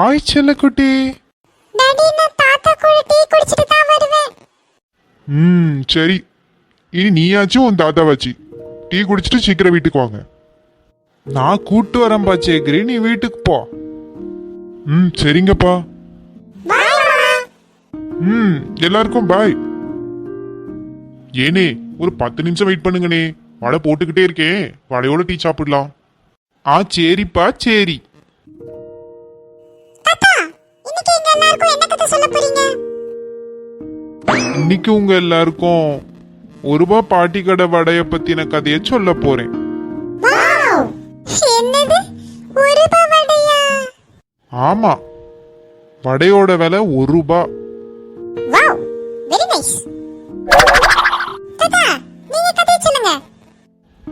Hi செல்லக்குட்டி daddy நான் தாத்தா கூட டீ குடிச்சிட்டு தான் வருவேன். ம் சரி. இனி நீயாச்சும் உன் தாத்தாவாச்சு. டீ குடிச்சிட்டு சீக்கிரம் வீட்டுக்கு வாங்க. நான் கூட்டு வரேன்பா சேகரி. நீ வீட்டுக்கு போ. ம் சரிங்கப்பா. ம் எல்லாருக்கும் பாய் ஏனே ஒரு பத்து நிமிஷம் வெயிட் பண்ணுங்கண்ணே வடை போட்டுக்கிட்டே இருக்கேன். வடையோட டீ சாப்பிடலாம். ஆ சரிப்பா சரி. இன்னைக்கு உங்க எல்லாருக்கும் ஒரு ரூபா பாட்டி கடை வடைய பத்தின கதையை சொல்ல போறேன். ரூபாய் ஆமா வடையோட விலை ஒரு ரூபா. வாவ்! Very nice. தாத்தா நீங்க கதை சொல்லுங்க.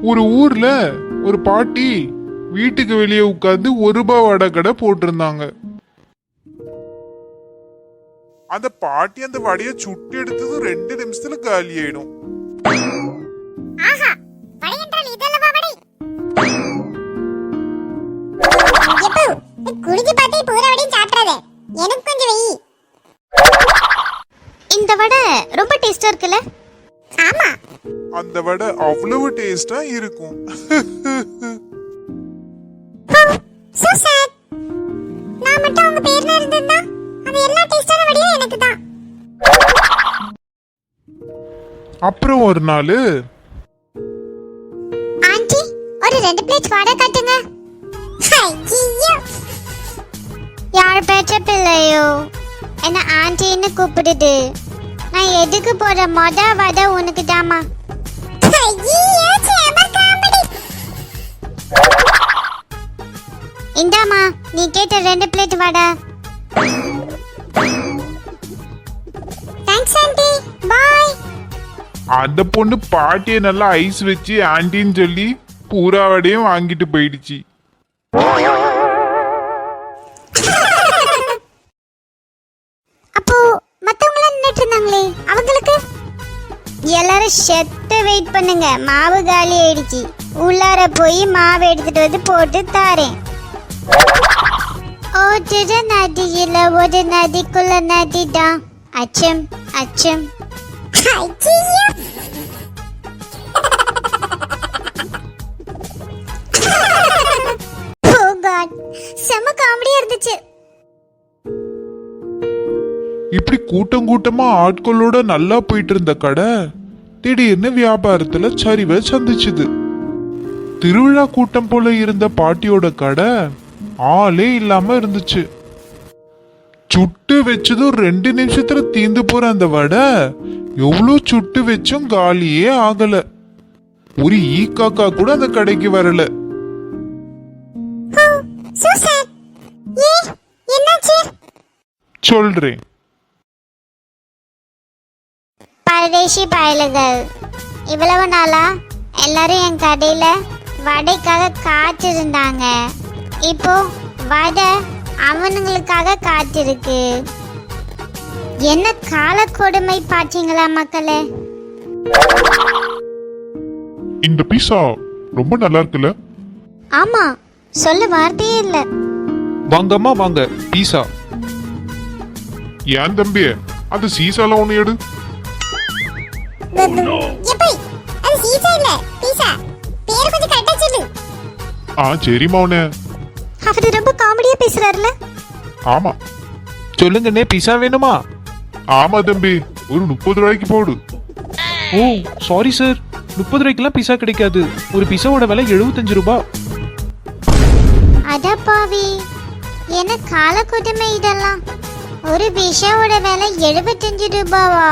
ஒரு ஊர்ல ஒரு பாட்டி வீட்டுக்கு வெளியே உட்கார்ந்து ஒரு ரூபாய் வடை கடை போட்டிருந்தாங்க. அந்த பாட்டி அந்த வடைய சுட்டு எடுத்தது ரெண்டு நிமிஷத்துல காலி ஆயிடும். இந்த வடை ரொம்ப டேஸ்டா இருக்குல்ல? ஆமா. அந்த வடை அவ்வளவு டேஸ்டா இருக்கும். நான் மட்டும் உங்க பேர்ல இருந்திருந்தா அது எல்லா டேஸ்டான அப்புறம் ஒரு நாள். ஆண்டி ஒரு ரெண்டு பிளேட் வடை காட்டுங்க. யார் பெற்ற பிள்ளையோ? என்ன ஆண்டின்னு கூப்பிடுது. நான் எதுக்கு போற? மொத வடை உனக்கு தாமா இந்தாமா நீ கேட்ட ரெண்டு பிளேட் வடை. Thanks aunty. பாய் அந்த பொண்ணு பாட்டியை நல்லா ஐஸ் வச்சு ஆண்டின்னு சொல்லி பூராவடையும் வாங்கிட்டு போயிடுச்சு. அப்போ மத்தவங்களாம் நின்னுட்டு இருந்தாங்களே அவங்களுக்கு? எல்லாரும் செத்த வெயிட் பண்ணுங்க மாவு காலி ஆயிடுச்சு. உள்ளார போய் மாவு எடுத்துட்டு வந்து போட்டு தாரேன். ஓட்டுற நதியில ஒரு நதிக்குள்ள நதிதான். அச்சம் அச்சம். இப்படி கூட்டம் கூட்டமா ஆட்களோட நல்லா போயிட்டு இருந்த கடை திடீர்னு வியாபாரத்துல சரிவை சந்திச்சுது. திருவிழா கூட்டம் போல இருந்த பாட்டியோட கடை ஆளே இல்லாம இருந்துச்சு. சுட்டு வச்சதும் ரெண்டு நிமிஷத்துல தீந்து போற அந்த வடை எவ்வளவு சுட்டு வச்சும் காலியே ஆகல. ஒரு ஈ காக்கா கூட அந்த கடைக்கு வரல. சொல்றேன். பரதேசி பயலுகள். இவ்வளவு நாளா எல்லாரும் என் கடையில வடைக்காக காத்திருந்தாங்க. இப்போ வடை அவனுங்களுக்காக காத்திருக்கு. என்ன கால கொடுமை பாத்தீங்களா மக்களே? இந்த பீஸா ரொம்ப நல்லா இருக்குல்ல? ஆமா சொல்ல வார்த்தையே இல்லை. வாங்கம்மா வாங்க. பீஸா. ஏன் தம்பி அந்த சீசால ஒண்ணு எடு. எப்படி அது சீசா இல்ல பீஸா பேர் கொஞ்சம் கரெக்டா சொல்லு. ஆ சரிம்மா உன்ன அவர் ரொம்ப காமெடியா பேசுறாருல ஆமா. சொல்லுங்கண்ணே பீஸா வேணுமா? ஆமா தம்பி. ஒரு முப்பது ரூபாய்க்கு போடு. ஓ சாரி சார் முப்பது ரூபாய்க்கெல்லாம் பீஸா கிடைக்காது. ஒரு பீஸாவோட விலை எழுபத்தஞ்சு ரூபாய் அடப்பாவி என்ன கால கொடுமை இதெல்லாம். ஒரு பிஷாவோட விலை எழுபத்தஞ்சு ரூபாவா?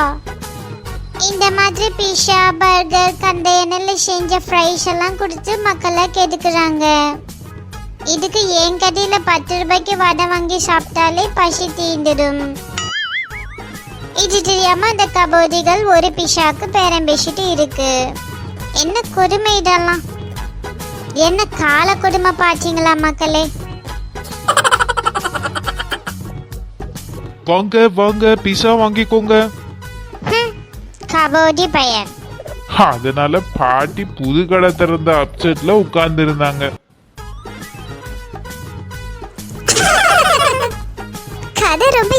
இந்த மாதிரி பீஸா பர்கர் கண்டையனில் செஞ்ச ஃப்ரைஸ் எல்லாம் கொடுத்து மக்களை கெடுக்கிறாங்க. இதுக்கு என் கடையில் பத்து ரூபாய்க்கு வடை வாங்கி சாப்பிட்டாலே பசி தீந்துடும். இது தெரியாமல் அந்த கபோதிகள் ஒரு பிஷாக்கு பேரம் பேசிட்டு இருக்கு. என்ன கொடுமை இதெல்லாம்? என்ன கால கொடுமை பாத்தீங்களா மக்களே? வாங்க வாங்க பீஸா வாங்கிக்கோங்க. கபோதி பையன். அதனால பாட்டி புது கடை திறந்த அப்செட்ல உட்கார்ந்து இருந்தாங்க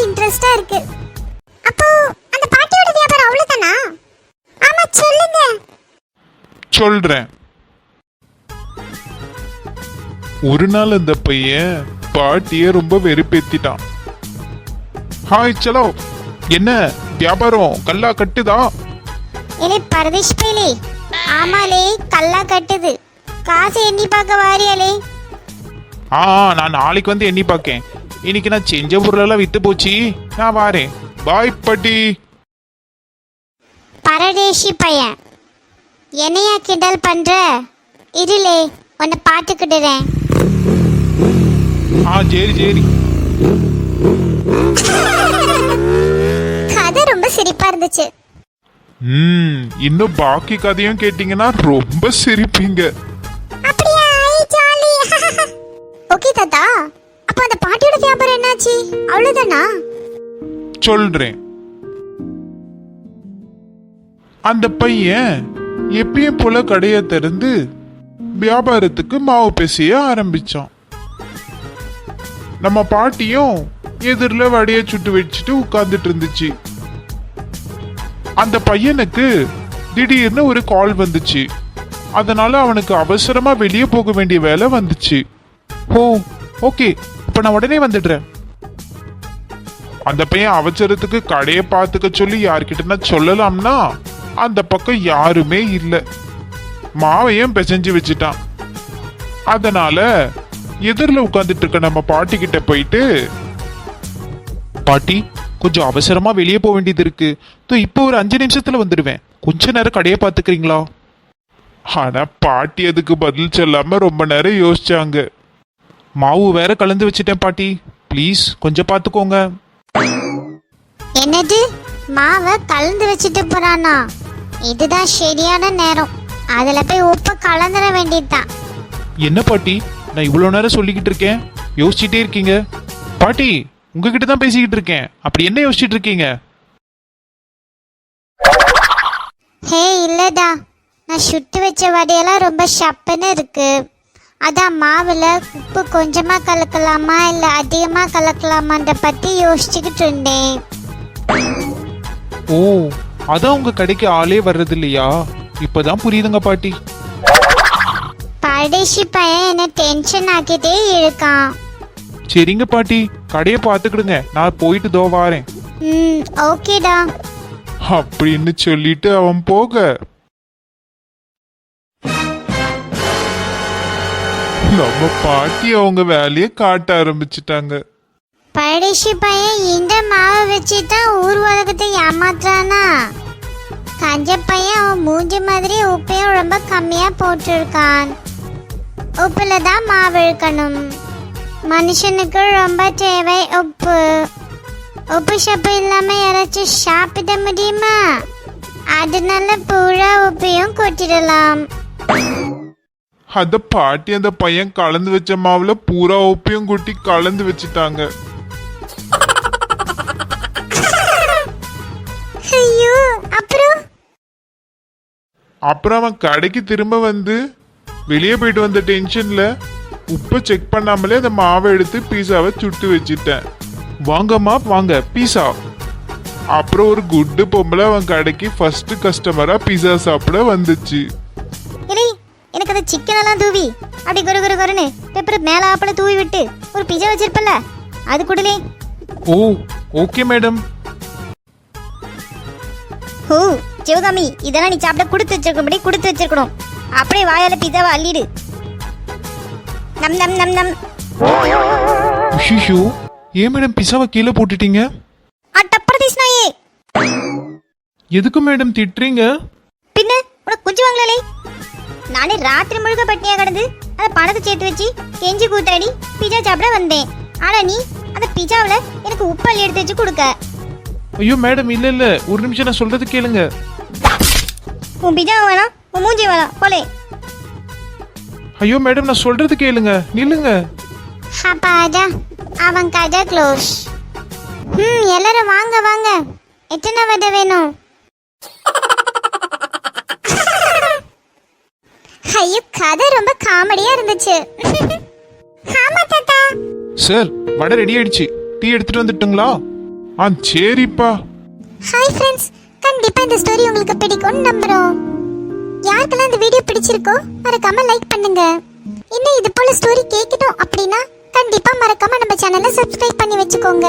இன்ட்ரெஸ்டா இருக்கு. அப்போ அந்த பாட்டியோட வியாபாரம் அவ்வளவுதானா? ஆமா சொல்லுங்க. சொல்றேன். ஒரு நாள் அந்த பையன் பாட்டிய ரொம்ப வெறுப்பேத்திட்டான். ஹாய் சலோ. என்ன வியாபாரம் கல்லா கட்டுதா? இனி பரதேஷ் பையலே ஆமாலே கல்லா கட்டுது காசு எண்ணி பார்க்க வாரியாலே ஆ ஆ, நான் நாளைக்கு வந்து எண்ணி பார்க்கேன் இன்னைக்கு நான் செஞ்ச பொருளெல்லாம் வித்து போச்சு நான் வாரேன் பாய் பாட்டி பரதேஷி பையன் என்னையா கிண்டல் பண்ற இருளே உன்னை பார்த்துக்கிடுறேன் ஆ சரி சரி கதை ரொம்ப சிரிப்பா இருந்துச்சு. ம் இன்னும் பாக்கி கதையும் கேட்டீங்கன்னா ரொம்ப சிரிப்பீங்க. ஓகே தாத்தா. அப்ப அந்த பாட்டியோட வியாபாரம் என்னாச்சு? அவ்வளவுதானா? சொல்றேன். அந்த பையன் எப்பயும் போல கடைய திறந்து வியாபாரத்துக்கு மாவு பேசிய ஆரம்பிச்சான். நம்ம பாட்டியும் எதிரில் வடைய சுட்டு வச்சுட்டு உட்கார்ந்துட்டு இருந்துச்சு. அந்த பையனுக்கு திடீர்னு ஒரு கால் வந்துச்சு. அதனால அவனுக்கு அவசரமா வெளியே போக வேண்டிய வேலை வந்துச்சு. ஓ ஓகே இப்போ நான் உடனே வந்துடுறேன். அந்த பையன் அவசரத்துக்கு கடையை பார்த்துக்க சொல்லி யார்கிட்டனா சொல்லலாம்னா அந்த பக்கம் யாருமே இல்லை. மாவையும் பிசைஞ்சு வச்சுட்டான். அதனால எதிரில் உட்காந்துட்டு இருக்க நம்ம பாட்டி கிட்ட போயிட்டு பாட்டி கொஞ்சம் அவசரமா வெளியே போக வேண்டியது இருக்கு. தோ இப்போ ஒரு அஞ்சு நிமிஷத்துல வந்துடுவேன். கொஞ்ச நேரம் கடையை பார்த்துக்கிறீங்களா? ஆனா பாட்டி அதுக்கு பதில் சொல்லாம ரொம்ப நேரம் யோசிச்சாங்க. மாவு வேற கலந்து வச்சிட்டேன் பாட்டி. ப்ளீஸ் கொஞ்சம் பார்த்துக்கோங்க. என்னது? மாவை கலந்து வச்சுட்டு போறானா? இதுதான் சரியான நேரம். அதுல போய் உப்பு கலந்துட வேண்டியதுதான். என்ன பாட்டி? நான் இவ்வளோ நேரம் சொல்லிக்கிட்டு இருக்கேன். யோசிச்சுட்டே இருக்கீங்க. பாட்டி உங்ககிட்ட தான் பேசிக்கிட்டு இருக்கேன். அப்படி என்ன யோசிச்சுட்டு இருக்கீங்க? ஹே இல்லடா. நான் சுட்டு வச்ச வடையெல்லாம் ரொம்ப ஷப்புன்னு இருக்கு. அதான் மாவுல உப்பு கொஞ்சமா கலக்கலாமா இல்ல அதிகமா கலக்கலாமான்ற பத்தி யோசிச்சுக்கிட்டு இருந்தேன். ஓ அதான் உங்க கடைக்கு ஆளே வர்றது இல்லையா இப்பதான் புரியுதுங்க பாட்டி. பரதேசி பையன் என்ன டென்ஷன் ஆக்கிட்டே இருக்கான். சரிங்க பாட்டி. கடையை பார்த்துக்கிடுங்க. நான் போயிட்டு தோ வாரேன். ம் ஓகேடா. அப்படின்னு சொல்லிட்டு அவன் போக. நம்ம பாட்டி அவங்க வேலையை காட்ட ஆரம்பிச்சிட்டாங்க. பரதேசி பையன் இந்த மாவை வச்சு தான் ஊர் உலகத்தை ஏமாத்துறானா? கஞ்ச பையன் அவன் மூஞ்சி மாதிரி உப்பையும் ரொம்ப கம்மியா போட்டிருக்கான். உப்புல தான் மாவு இழுக்கணும். மனுஷனுக்கு ரொம்ப தேவை. உப்பு. உப்பு சப்பு இல்லாம யாராச்சும் சாப்பிட முடியுமா? அதனால பூரா உப்பையும் கொட்டிடலாம். அந்த பாட்டி அந்த பையன் கலந்து வச்ச மாவுல பூரா உப்பையும் கூட்டி கலந்து வச்சுட்டாங்க. ஐயோ அப்புறம்? அப்புறம் அவன் கடைக்கு திரும்ப வந்து வெளியே போயிட்டு வந்த டென்ஷன்ல உப்பை செக் பண்ணாமலே அந்த மாவை எடுத்து பீஸாவை சுட்டு வச்சிட்டேன். வாங்கம்மா வாங்க பீஸா அப்புறம் ஒரு குட்டு பொம்பளை அவன் கடைக்கு ஃபர்ஸ்ட் கஸ்டமரா பீஸா சாப்பிட வந்துச்சு. எனக்கு அந்த சிக்கன் எல்லாம் தூவி. அப்படி குரு குரு குருன்னு பெப்பர் மேல ஆப்பள தூவி விட்டு ஒரு பிஜா வச்சிருப்பல்ல அது குடலே. ஓ ஓகே மேடம் ஹூ சிவகாமி இதெல்லாம் நீ சாப்பிட கொடுத்து வச்சிருக்கபடி கொடுத்து வச்சிருக்கணும். அப்படியே வாயால பிஸாவை அள்ளிடு. நம் நம் நம் நம். ஐயோ ஏன் மேடம் பிஸாவை கீழே போட்டுட்டீங்க? அட்டப்பிரதேஷ் நாயே. எதுக்கு மேடம் திட்டுறீங்க? பின்ன உனக்கு குஞ்சு வாங்கலே நானே ராத்திரி முழுக்க பட்டினியா கிடந்து அந்த பணத்தை சேர்த்து வச்சு கெஞ்சி கூத்தாடி பிஜா சாப்பிட வந்தேன். ஆனா நீ அந்த பிஜாவில் எனக்கு உப்பள்ளி எடுத்து வச்சு கொடுக்க. ஐயோ மேடம் இல்ல இல்ல. ஒரு நிமிஷம் நான் சொல்றது கேளுங்க. உன் பிஜா வேணாம் உன் மூஞ்சி வேணாம் போலே. ஐயோ மேடம் நான் சொல்றது கேளுங்க. நில்லுங்க. அப்பாடா அவன் கதை க்ளோஸ் ம் எல்லாரும் வாங்க வாங்க. எத்தனை வடை வேணும்? ஐயோ கதை ரொம்ப காமெடியா இருந்துச்சு. ஆமா தாத்தா. சார் வடை ரெடி ஆயிடுச்சு. டீ எடுத்துட்டு வந்துட்டுங்களா? ஆ சரிப்பா. ஹாய் ஃப்ரெண்ட்ஸ் கண்டிப்பா இந்த ஸ்டோரி உங்களுக்கு பிடிக்கும்னு நம்புறோம். யாருக்கெல்லாம் இந்த வீடியோ பிடிச்சிருக்கோ மறக்காம லைக் பண்ணுங்க. இன்னும் இது போல ஸ்டோரி கேட்கணும் அப்படின்னா கண்டிப்பா மறக்காம நம்ம சேனலை சப்ஸ்கிரைப் பண்ணி வச்சுக்கோங்க.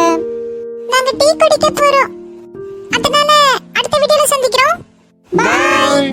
நாங்க டீ குடிக்க போறோம். அதனால அடுத்த வீடியோல சந்திக்கிறோம். பாய்